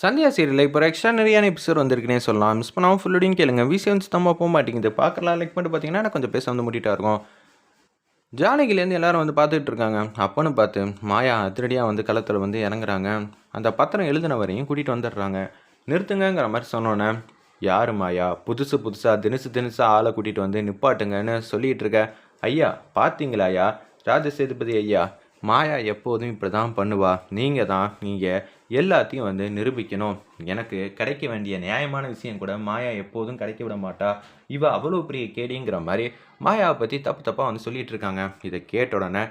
சந்தியா சீரியலில் இப்போ extra நிறையான episode வந்திருக்குனே சொல்லலாம். மிஸ் பண்ணாமல் ஃபுல்லோடையும் கேளுங்க. விசி வந்து சுத்தமாக போக மாட்டேங்குது. பார்க்கலாம். லைக் பண்ணிட்டு பார்த்தீங்கன்னா எனக்கு கொஞ்சம் பேச வந்து முட்டிட்டா இருக்கும். ஜானகிலேருந்து எல்லாரும் வந்து பார்த்துட்டு இருக்காங்க. அப்போன்னு பார்த்து மாயா அதிரடியாக வந்து களத்தில் வந்து இறங்குறாங்க. அந்த பத்திரம் எழுதின வரையும் கூட்டிகிட்டு வந்துடுறாங்க. நிறுத்துங்கங்கிற மாதிரி சொன்னோன்னே யார் மாயா? புதுசு புதுசாக தினசு தினசாக ஆளை கூட்டிகிட்டு வந்து நிப்பாட்டுங்கன்னு சொல்லிகிட்டு இருக்க. ஐயா பார்த்தீங்களா ஐயா ராஜ சேதுபதி ஐயா மாயா எப்போதும் இப்படி தான் பண்ணுவா. நீங்கள் தான் நீங்கள் எல்லாத்தையும் வந்து நிரூபிக்கணும். எனக்கு கிடைக்க வேண்டிய நியாயமான விஷயம் கூட மாயா எப்போதும் கிடைக்க விட மாட்டா. இவ அவ்வளோ பெரிய கேடிங்கிற மாதிரி மாயாவை பற்றி தப்பு தப்பாக வந்து சொல்லிட்டு இருக்காங்க. இதை கேட்ட உடனே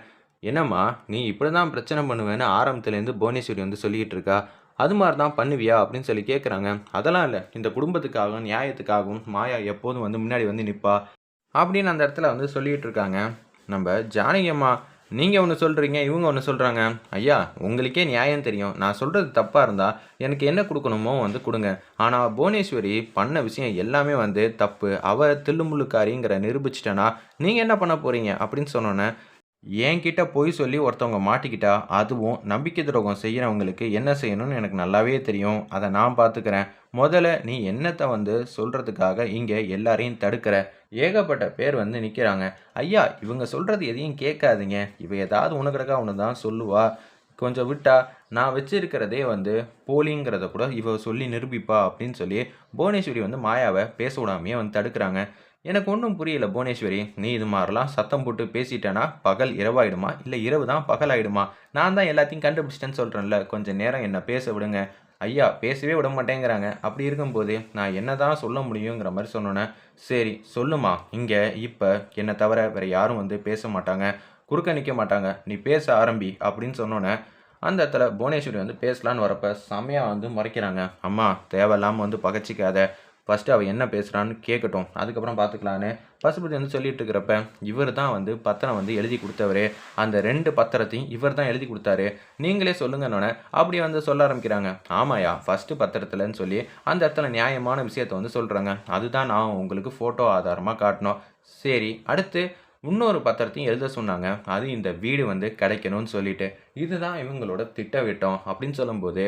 என்னம்மா நீ இப்படி தான் பிரச்சனை பண்ணுவேன்னு ஆரம்பத்துலேருந்து புவனேஸ்வரி வந்து சொல்லிக்கிட்டு இருக்கா. அது மாதிரி தான் பண்ணுவியா? அப்படின்னு சொல்லி கேட்குறாங்க அதெல்லாம் இல்லை. இந்த குடும்பத்துக்காகவும் நியாயத்துக்காகவும் மாயா எப்போதும் வந்து முன்னாடி வந்து நிற்பா அப்படின்னு அந்த இடத்துல வந்து சொல்லிகிட்டு இருக்காங்க. நம்ம ஜானகி அம்மா நீங்கள் ஒன்று சொல்கிறீங்க இவங்க ஒன்று சொல்கிறாங்க ஐயா உங்களுக்கே நியாயம் தெரியும். நான் சொல்கிறது தப்பாக இருந்தால் எனக்கு என்ன கொடுக்கணுமோ வந்து கொடுங்க. ஆனால் புவனேஸ்வரி பண்ண விஷயம் எல்லாமே வந்து தப்பு. அவ தில்லுமுள்ளுக்காரிங்கிற நிரூபிச்சிட்டேன்னா நீங்கள் என்ன பண்ண போகிறீங்க அப்படின்னு சொன்னோன்னே என்கிட்ட பொய் சொல்லி ஒருத்தவங்க மாட்டிக்கிட்டா அதுவும் நம்பிக்கை துரோகம் செய்கிறவங்களுக்கு என்ன செய்யணும்னு எனக்கு நல்லாவே தெரியும். அதை நான் பார்த்துக்கிறேன் முதல்ல நீ என்னத்தை வந்து சொல்கிறதுக்காக இங்கே எல்லாரையும் தடுக்கிற? ஏகப்பட்ட பேர் வந்து நிற்கிறாங்க ஐயா இவங்க சொல்கிறது எதையும் கேட்காதீங்க. இவ ஏதாவது உனக்கிறக்கா ஒன்று தான் சொல்லுவா. கொஞ்சம் விட்டா நான் வச்சிருக்கிறதே வந்து போலிங்கிறத கூட இவ சொல்லி நிரூபிப்பா அப்படின்னு சொல்லி புவனேஸ்வரி வந்து மாயாவை பேச விடாமையே வந்து தடுக்கிறாங்க. எனக்கு ஒன்றும் புரியல புவனேஸ்வரி. நீ இது மாதிரிலாம் சத்தம் போட்டு பேசிட்டேன்னா பகல் இரவாயிடுமா? இல்லை இரவு தான் பகல் ஆயிடுமா நான் தான் எல்லாத்தையும் கண்டுபிடிச்சிட்டேன்னு சொல்கிறேன்ல கொஞ்சம் நேரம் என்னை பேச விடுங்க. ஐயா பேசவே விட மாட்டேங்கிறாங்க. அப்படி இருக்கும்போது நான் என்ன தான் சொல்ல முடியுங்கிற மாதிரி சொன்னோன்னே சரி சொல்லுமா. இங்கே இப்போ என்னை தவிர வேறு யாரும் வந்து பேச மாட்டாங்க. குறுக்க நிற்க மாட்டாங்க. நீ பேச ஆரம்பி அப்படின்னு சொன்னோன்னே அந்த இடத்துல புவனேஸ்வரி வந்து பேசலான்னு வரப்ப செமையாக வந்து முறைக்கிறாங்க. அம்மா தேவையில்லாமல் வந்து பகச்சிக்காத. ஃபஸ்ட்டு அவள் என்ன பேசுகிறான்னு கேட்கட்டும் அதுக்கப்புறம் பார்த்துக்கலான்னு பசுபதி வந்து சொல்லிட்டு இருக்கிறப்ப இவர் தான் வந்து பத்திரம் வந்து எழுதி கொடுத்தவரு. அந்த ரெண்டு பத்திரத்தையும் இவர் தான் எழுதி கொடுத்தாரு. நீங்களே சொல்லுங்கன்னொன்னே அப்படி வந்து சொல்ல ஆரம்பிக்கிறாங்க. ஆமாயா ஃபஸ்ட்டு பத்திரத்துலன்னு சொல்லி அந்த இடத்துல நியாயமான விஷயத்த வந்து சொல்கிறாங்க அதுதான் நான் உங்களுக்கு ஃபோட்டோ ஆதாரமாக காட்டணும். சரி அடுத்து இன்னொரு பத்திரத்தையும் எழுத சொன்னாங்க. அது இந்த வீடு வந்து கிடைக்கணும்னு சொல்லிட்டு. இதுதான் இவங்களோட திட்டவிட்டம் அப்படின்னு சொல்லும்போது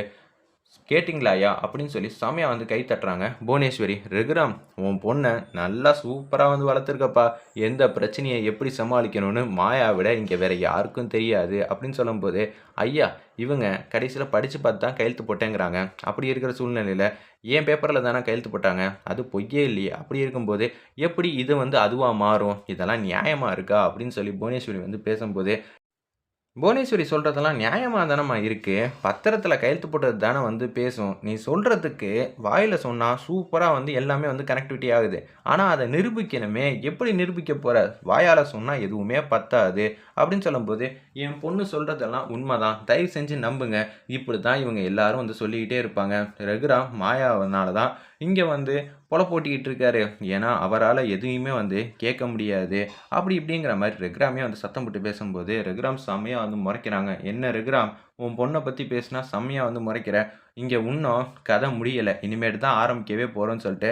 கேட்டிங்களா ஐயா அப்படின்னு சொல்லி செமையாக வந்து கை தட்டுறாங்க. புவனேஸ்வரி ரகுராம் உன் பொண்ணை நல்லா சூப்பராக வந்து வளர்த்துருக்கப்பா. எந்த பிரச்சனையை எப்படி சமாளிக்கணும்னு மாயா விட இங்கே வேற யாருக்கும் தெரியாது. அப்படின்னு சொல்லும்போது ஐயா இவங்க கடைசியில் படித்து பார்த்து தான் கையெழுத்து போட்டேங்கிறாங்க. அப்படி இருக்கிற சூழ்நிலையில் என் பேப்பரில் தானே கையெழுத்து போட்டாங்க? அது பொய்யே இல்லையே. அப்படி இருக்கும்போது எப்படி இது வந்து அதுவாக மாறும்? இதெல்லாம் நியாயமாக இருக்கா? அப்படின்னு சொல்லி புவனேஸ்வரி வந்து பேசும்போது புவனேஸ்வரி சொல்கிறதெல்லாம் நியாயமாக தானம்மா இருக்குது பத்திரத்தில் கையெழுத்து போட்டது தானே வந்து பேசும். நீ சொல்கிறதுக்கு வாயில் சொன்னால் சூப்பராக வந்து எல்லாமே வந்து கனெக்டிவிட்டி ஆகுது. ஆனால் அதை நிரூபிக்கணுமே. எப்படி நிரூபிக்க போகிற வாயால் சொன்னால் எதுவுமே பத்தாது. அப்படின்னு சொல்லும்போது என் பொண்ணு சொல்கிறதெல்லாம் உண்மை தான் தயவு செஞ்சு நம்புங்க. இப்படி தான் இவங்க எல்லாரும் வந்து சொல்லிக்கிட்டே இருப்பாங்க. ரகுராம் மாயாவனால தான் இங்கே வந்து பொல போட்டிக்கிட்டு இருக்காரு ஏன்னா அவரால் எதுவுமே வந்து கேட்க முடியாது. அப்படி இப்படிங்கிற மாதிரி ரெகுராமே வந்து சத்தம் போட்டு பேசும்போது ரெகுராம் செம்மையாக வந்து முறைக்கிறாங்க. என்ன ரெகுராம் உன் பொண்ணை பற்றி பேசினா செம்மையாக வந்து முறைக்கிற. இங்கே இன்னும் கதை முடியலை. இனிமேட்டு தான் ஆரம்பிக்கவே போகிறோன்னு சொல்லிட்டு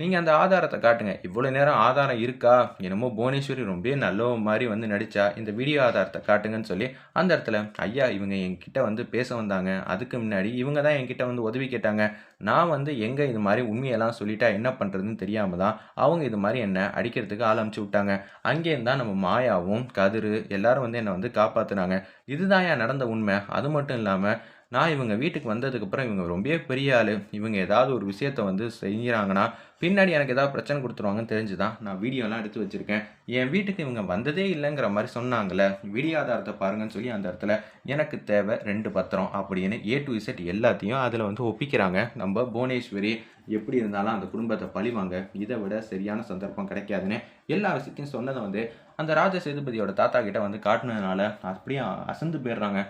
நீங்கள் அந்த ஆதாரத்தை காட்டுங்க. இவ்வளோ நேரம் ஆதாரம் இருக்கா? என்னமோ புவனேஸ்வரி ரொம்ப நல்ல மாதிரி வந்து நடித்தா இந்த வீடியோ ஆதாரத்தை காட்டுங்கன்னு சொல்லி அந்த இடத்துல ஐயா இவங்க என்கிட்ட வந்து பேச வந்தாங்க. அதுக்கு முன்னாடி இவங்க தான் என்கிட்ட வந்து உதவி கேட்டாங்க. நான் வந்து எங்கே இது மாதிரி உண்மையெல்லாம் சொல்லிட்டா என்ன பண்ணுறதுன்னு தெரியாமல் தான் அவங்க இது மாதிரி என்னை அடிக்கிறதுக்கு ஆரம்பிச்சு விட்டாங்க. அங்கேருந்து தான் நம்ம மாயாவும் கதிர் எல்லாரும் வந்து என்னை வந்து காப்பாற்றுனாங்க இதுதான் ஏன் நடந்த உண்மை? அது மட்டும் இல்லாமல் நான் இவங்க வீட்டுக்கு வந்ததுக்கப்புறம் இவங்க ரொம்ப பெரிய ஆள். இவங்க ஏதாவது ஒரு விஷயத்த வந்து செய்கிறாங்கன்னா பின்னாடி எனக்கு ஏதாவது பிரச்சனை கொடுத்துருவாங்கன்னு தெரிஞ்சு தான் நான் வீடியோலாம் எடுத்து வச்சுருக்கேன். என் வீட்டுக்கு இவங்க வந்ததே இல்லைங்கிற மாதிரி சொன்னாங்களே வீடியோ ஆதாரத்தை பாருங்கன்னு சொல்லி அந்த இடத்துல எனக்கு தேவை ரெண்டு பத்திரம் அப்படின்னு ஏ டு இசட் எல்லாத்தையும் அதில் வந்து ஒப்பிக்கிறாங்க. நம்ம புவனேஸ்வரி எப்படி இருந்தாலும் அந்த குடும்பத்தை பழிவாங்க. இதை விட சரியான சந்தர்ப்பம் கிடைக்காதுன்னு எல்லா விஷயத்தையும் சொன்னதை வந்து அந்த ராஜ சேதுபதியோட தாத்தா கிட்ட வந்து காட்டினதுனால அப்படியே அசந்து போயிடுறாங்க.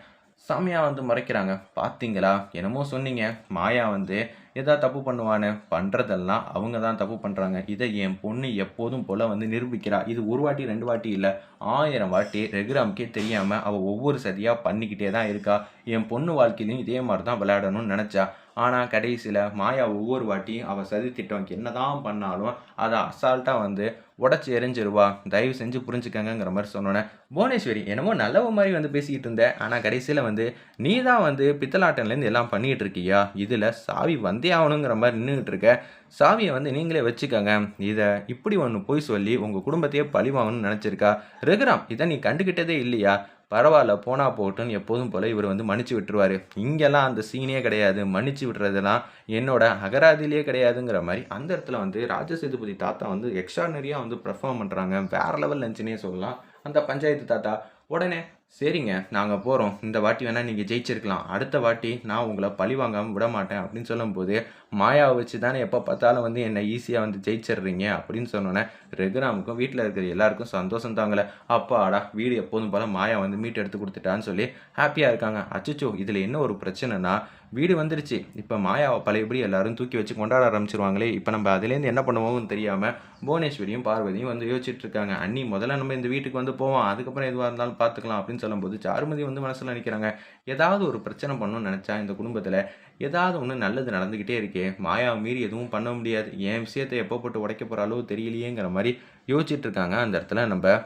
செம்மையாக வந்து மறைக்கிறாங்க. பார்த்தீங்களா என்னமோ சொன்னீங்க. மாயா வந்து ஏதாவது தப்பு பண்ணுவான்னு பண்ணுறதெல்லாம் அவங்க தான் தப்பு பண்ணுறாங்க இதை என் பொண்ணு எப்போதும் போல் வந்து நிரூபிக்கிறா. இது ஒரு வாட்டி ரெண்டு வாட்டி இல்லை. ஆயிரம் வாட்டி ரெகுராமுக்கே தெரியாமல் அவள் ஒவ்வொரு சதியாக பண்ணிக்கிட்டே தான் இருக்கா. என் பொண்ணு வாழ்க்கையிலையும் இதே மாதிரி தான் விளையாடணும்னு நினச்சா. ஆனால் கடைசியில் மாயா ஒவ்வொரு வாட்டியும் அவள் சதி திட்டம் என்னதான் பண்ணாலும் அதை அசால்ட்டாக வந்து உடச்சி எரிஞ்சிருவா. தயவு செஞ்சு புரிஞ்சுக்கங்கிற மாதிரி சொன்னோன்னே புவனேஸ்வரி என்னமோ நல்லவ மாதிரி வந்து பேசிக்கிட்டு இருந்தேன் ஆனால் கடைசியில் வந்து நீ தான் வந்து பித்தலாட்டன்லேருந்து எல்லாம் பண்ணிகிட்டு இருக்கியா? இதில் சாவி வந்து ஆகணுங்கிற மாதிரி நின்றுக்கிட்டு இருக்க சாவியை வந்து நீங்களே வச்சுக்கோங்க. இதை இப்படி ஒன்று போய் சொல்லி உங்கள் குடும்பத்தையே பழிவாங்கன்னு நினச்சிருக்கா? ரகுராம் இதை நீ கண்டுக்கிட்டதே இல்லையா? பரவாயில்ல போனா போகட்டும்னு எப்போதும் போல் இவர் வந்து மன்னிச்சு விட்டுருவாரு. இங்கெல்லாம் அந்த சீனே கிடையாது. மன்னிச்சு விட்டுறதெல்லாம் என்னோட அகராதியிலே கிடையாதுங்கிற மாதிரி அந்த இடத்துல வந்து ராஜசேதுபதி தாத்தா வந்து எக்ஸ்ட்ரானரியாக வந்து பெர்ஃபார்ம் பண்ணுறாங்க வேறு லெவல் லஞ்சுனே சொல்லலாம். அந்த பஞ்சாயத்து தாத்தா உடனே சரிங்க நாங்கள் போகிறோம் இந்த வாட்டி வேணால் நீங்கள் ஜெயிச்சிருக்கலாம். அடுத்த வாட்டி நான் உங்களை பழி வாங்காமல் விட மாட்டேன் அப்படின்னு சொல்லும்போது மாயாவை வச்சு தானே எப்போ பார்த்தாலும் வந்து என்னை ஈஸியாக வந்து ஜெயிச்சிடுறீங்க அப்படின்னு சொன்னோன்னே ரெகுராமுக்கும் வீட்டில் இருக்கிற எல்லாருக்கும் சந்தோஷம் தாங்கல. அப்பாடா வீடு எப்போதும் போல் மாயா வந்து மீட் எடுத்து கொடுத்துட்டான்னு சொல்லி ஹாப்பியாக இருக்காங்க. அச்சச்சோ இதில் என்ன ஒரு பிரச்சனைனா வீடு வந்துருச்சு. இப்போ மாயாவை பழையபடி எல்லாரும் தூக்கி வச்சு கொண்டாட ஆரம்பிச்சிருவாங்களே. இப்போ நம்ம அதுலேருந்து என்ன பண்ணுவோம்னு தெரியாமல் புவனேஸ்வரியும் பார்வதியும் வந்து யோசிச்சுட்டு இருக்காங்க. அண்ணி முதல்ல நம்ம இந்த வீட்டுக்கு வந்து போவோம். அதுக்கப்புறம் எதுவாக இருந்தாலும் பார்த்துக்கலாம் அப்படின்னு சொல்லும்போது சாருமதி வந்து மனசில் நினைக்கிறாங்க. ஏதாவது ஒரு பிரச்சனை பண்ணணும்னு நினச்சா இந்த குடும்பத்தில் ஏதாவது ஒன்று நல்லது நடந்துக்கிட்டே இருக்கே. மாயாவை மீறி எதுவும் பண்ண முடியாது. என் விஷயத்தை எப்போ போட்டு உடைக்க போகிறாலோ தெரியலையேங்கிற மாதிரி யோசிச்சுட்டு இருக்காங்க அந்த இடத்துல நம்ம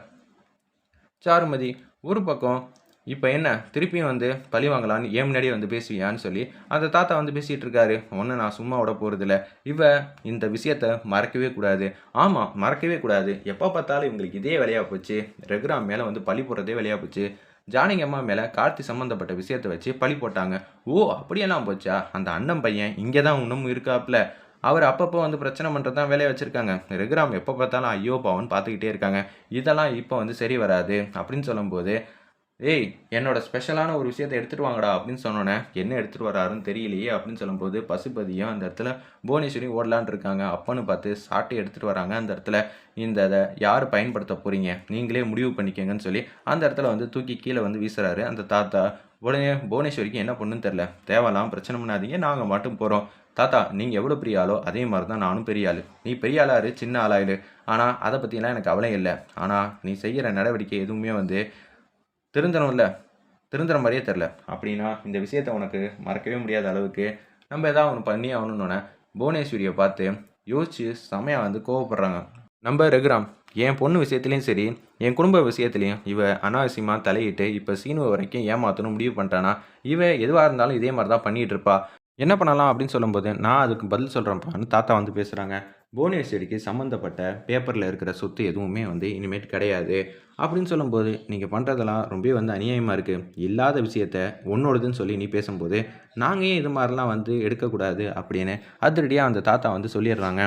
சாருமதி ஒரு பக்கம் இப்போ என்ன? திருப்பியும் வந்து பழி வாங்கலான்னு ஏன் முன்னாடியே வந்து பேசுவியான்னு சொல்லி அந்த தாத்தா வந்து பேசிகிட்டு இருக்காரு. ஒன்று நான் சும்மா விட போகிறதில்ல இவ இந்த விஷயத்த மறக்கவே கூடாது. ஆமாம் மறக்கவே கூடாது. எப்போ பார்த்தாலும் இவங்களுக்கு இதே வேலையாக போச்சு. ரெகுராம் மேலே வந்து பழி போடுறதே வேலையாக போச்சு. ஜானகி அம்மா மேலே கார்த்தி சம்மந்தப்பட்ட விஷயத்தை வச்சு பழி போட்டாங்க. ஓ அப்படியெல்லாம் போச்சா? அந்த அண்ணன் பையன் இங்கே தான் இன்னமும் இருக்காப்புல. அவர் அப்பப்போ வந்து பிரச்சனை பண்ணுறது தான் வேலையை வச்சுருக்காங்க. ரெகுராம் எப்போ பார்த்தாலும் ஐயோ பாவன் பார்த்துக்கிட்டே இருக்காங்க. இதெல்லாம் இப்போ வந்து சரி வராது அப்படின்னு சொல்லும்போது ஏய் என்னோட ஸ்பெஷலான ஒரு விஷயத்தை எடுத்துகிட்டு வாங்கடா அப்படின்னு சொன்னோன்னே என்ன எடுத்துகிட்டு வராருன்னு தெரியலையே அப்படின்னு சொல்லும்போது பசுபதியும் அந்த இடத்துல புவனேஸ்வரியும் ஓடலான் இருக்காங்க. அப்பன்னு பார்த்து சாட்டை எடுத்துகிட்டு வராங்க அந்த இடத்துல இந்த இதை யார் பயன்படுத்த போகிறீங்க நீங்களே முடிவு பண்ணிக்கங்கன்னு சொல்லி அந்த இடத்துல வந்து தூக்கி கீழே வந்து வீசுறாரு. அந்த தாத்தா உடனே புவனேஸ்வரிக்கு என்ன பண்ணுன்னு தெரில தேவலாம் பிரச்சனை பண்ணாதீங்க நாங்கள் மட்டும் போகிறோம் தாத்தா நீங்கள் எவ்வளோ பெரிய ஆளோ அதே மாதிரி தான் நானும் பெரிய ஆள். நீ பெரிய ஆளாரு சின்ன ஆளாயிரு ஆனால் அதை பற்றிலாம் எனக்கு கவலை இல்லை. ஆனால் நீ செய்கிற நடவடிக்கை எதுவுமே வந்து திருந்தணும்ல? திருந்துற மாதிரியே தெரில அப்படின்னா இந்த விஷயத்தை உனக்கு மறக்கவே முடியாத அளவுக்கு நம்ம எதாவது ஒன்று பண்ணி ஆகணுன்னொன்னே புவனேஸ்வரியை பார்த்து யோசிச்சு செமையாக வந்து கோவப்படுறாங்க. நம்ம ரகுராம் என் பொண்ணு விஷயத்துலேயும் சரி என் குடும்ப விஷயத்துலையும் இவ அனாவசியமாக தலையிட்டு இப்போ சீனுவை வரைக்கும் ஏமாற்றணும் முடிவு பண்ணிட்டானா இவ எதுவாக இருந்தாலும் இதே மாதிரி தான் பண்ணிகிட்டு இருப்பா. என்ன பண்ணலாம் அப்படின்னு சொல்லும்போது நான் அதுக்கு பதில் சொல்கிறேன்ப்பான்னு தாத்தா வந்து பேசுகிறாங்க புவனேஸ்வரிக்கு சம்மந்தப்பட்ட பேப்பரில் இருக்கிற சொத்து எதுவுமே வந்து இனிமேட் கிடையாது. அப்படின்னு சொல்லும்போது நீங்கள் பண்ணுறதெல்லாம் ரொம்ப வந்து அநியாயமாக இருக்குது இல்லாத விஷயத்த உன்னோடதுன்னு சொல்லி நீ பேசும்போது நாங்கள் ஏன் இது மாதிரிலாம் வந்து எடுக்கக்கூடாது அப்படின்னு அதிரடியாக அந்த தாத்தா வந்து சொல்லிடுறாங்க.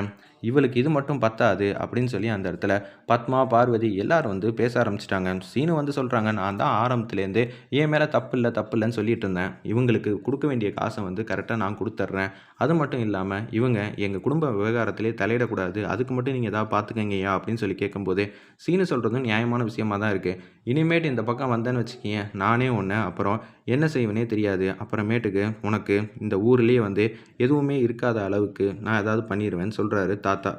இவளுக்கு இது மட்டும் பத்தாது அப்படின்னு சொல்லி அந்த இடத்துல பத்மா பார்வதி எல்லாரும் வந்து பேச ஆரம்பிச்சிட்டாங்க. சீனு வந்து சொல்கிறாங்க நான் தான் ஆரம்பத்துலேருந்து என் மேலே தப்பு இல்லை தப்பு இல்லைன்னு சொல்லிட்டு இருந்தேன். இவங்களுக்கு கொடுக்க வேண்டிய காசை வந்து கரெக்டாக நான் கொடுத்துட்றேன் அது மட்டும் இல்லாமல் இவங்க எங்கள் குடும்ப விவகாரத்திலே தலையிடக்கூடாது. அதுக்கு மட்டும் நீங்கள் எதாவது பார்த்துக்கங்கய்யா அப்படின்னு சொல்லி கேட்கும்போது சீனு சொல்கிறதும் நியாயமான விஷயம் தான் இருக்குது இனிமேட்டு இந்த பக்கம் வந்தேன்னு வச்சுக்கிங்க நானே ஒன்று அப்புறம் என்ன செய்வனே தெரியாது. அப்புறமேட்டுக்கு உனக்கு இந்த ஊர்லேயே வந்து எதுவுமே இருக்காத அளவுக்கு நான் ஏதாவது பண்ணிடுவேன்னு சொல்கிறாரு தாத்தா.